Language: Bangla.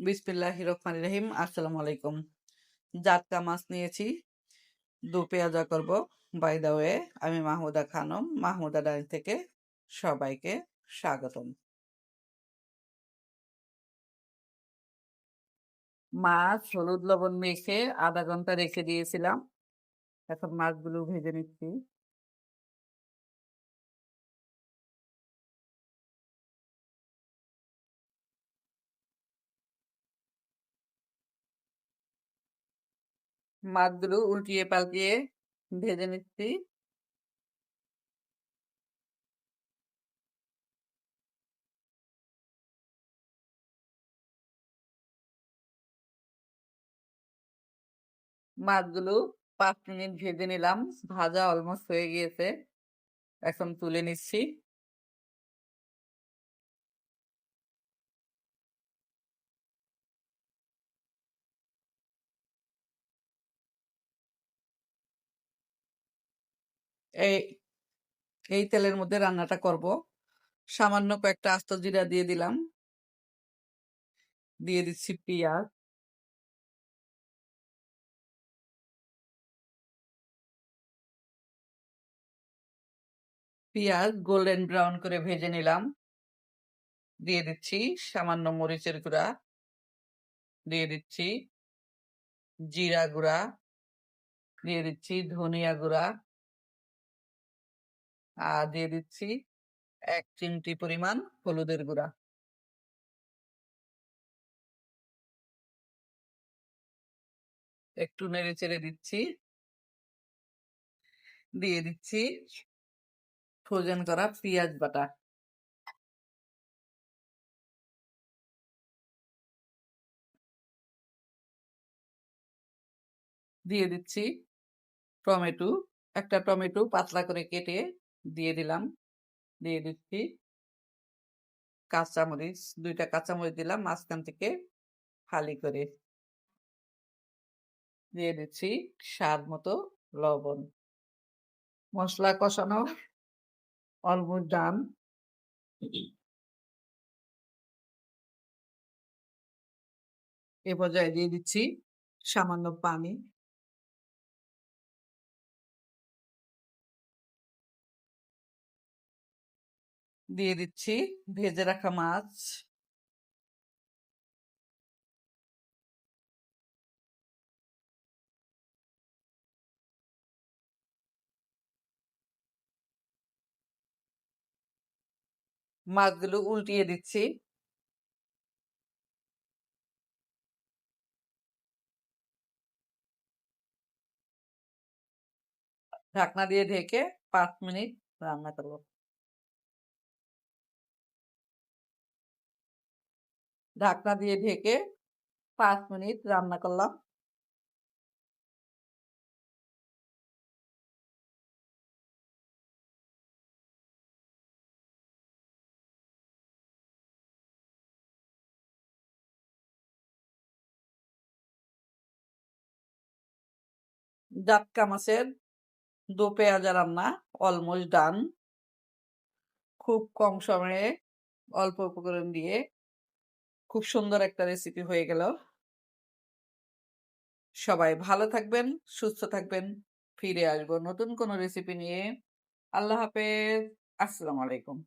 বিসমিল্লাহ রহমান রহিম। আসসালামু আলাইকুম। জাটকা মাছ নিয়েছি। দু পেঁয়াজা করব। বাই দা ওয়ে আমি মাহমুদা খানম। মাহমুদা ডাইন থেকে সবাইকে স্বাগতম। মাছ হলুদ লবণ মেখে আধা ঘণ্টা রেখে দিয়েছিলাম। এখন মাছগুলো ভেজে নিচ্ছি। মাছগুলো উল্টিয়ে পাল্টিয়ে ভেজে নিচ্ছি। মাছগুলো পাঁচ মিনিট ভেজে নিলাম। ভাজা অলমোস্ট হয়ে গিয়েছে। এখন তুলে নিচ্ছি। এই এই তেলের মধ্যে রান্নাটা করব। সামান্য কয়েকটা আস্ত জিরা দিয়ে দিলাম। দিয়ে দিচ্ছি পেঁয়াজ। পেঁয়াজ গোল্ডেন ব্রাউন করে ভেজে নিলাম। দিয়ে দিচ্ছি সামান্য মরিচের গুঁড়া। দিয়ে দিচ্ছি জিরা গুঁড়া। দিয়ে দিচ্ছি ধনিয়া গুঁড়া। দিয়ে দিচ্ছি এক চিমটি পরিমাণ হলুদের গুঁড়া। একটু নেড়ে চেড়ে দিচ্ছি। দিয়ে দিচ্ছি ফ্রোজেন করা পেঁয়াজ বাটা। দিয়ে দিচ্ছি টমেটো। একটা টমেটো পাতলা করে কেটে দিয়ে দিলাম। দিয়ে দিচ্ছি। কাঁচামরিচ, দুইটা কাঁচামরিচ দিলাম মাঝখান থেকে ফালি করে। দিয়ে দিচ্ছি স্বাদ মতো লবণ। মশলা কষানো অলমোস্ট ডান এ পর্যায়ে দিয়ে দিচ্ছি সামান্য পানি। দিয়ে দিচ্ছি। ভেজে রাখা মাছ। মাছগুলো উল্টিয়ে দিচ্ছি। ঢাকনা দিয়ে ঢেকে পাঁচ মিনিট রান্না করব। ঢাকনা দিয়ে ঢেকে পাঁচ মিনিট রান্না করলাম। জাটকা মাছের দো পেঁয়াজা রান্না অলমোস্ট ডান। খুব কম সময়ে অল্প উপকরণ দিয়ে খুব সুন্দর একটা রেসিপি হয়ে গেল। সবাই ভালো থাকবেন, সুস্থ থাকবেন, ফিরে আসব নতুন কোনো রেসিপি নিয়ে। আল্লাহ হাফেজ, আসসালামু আলাইকুম।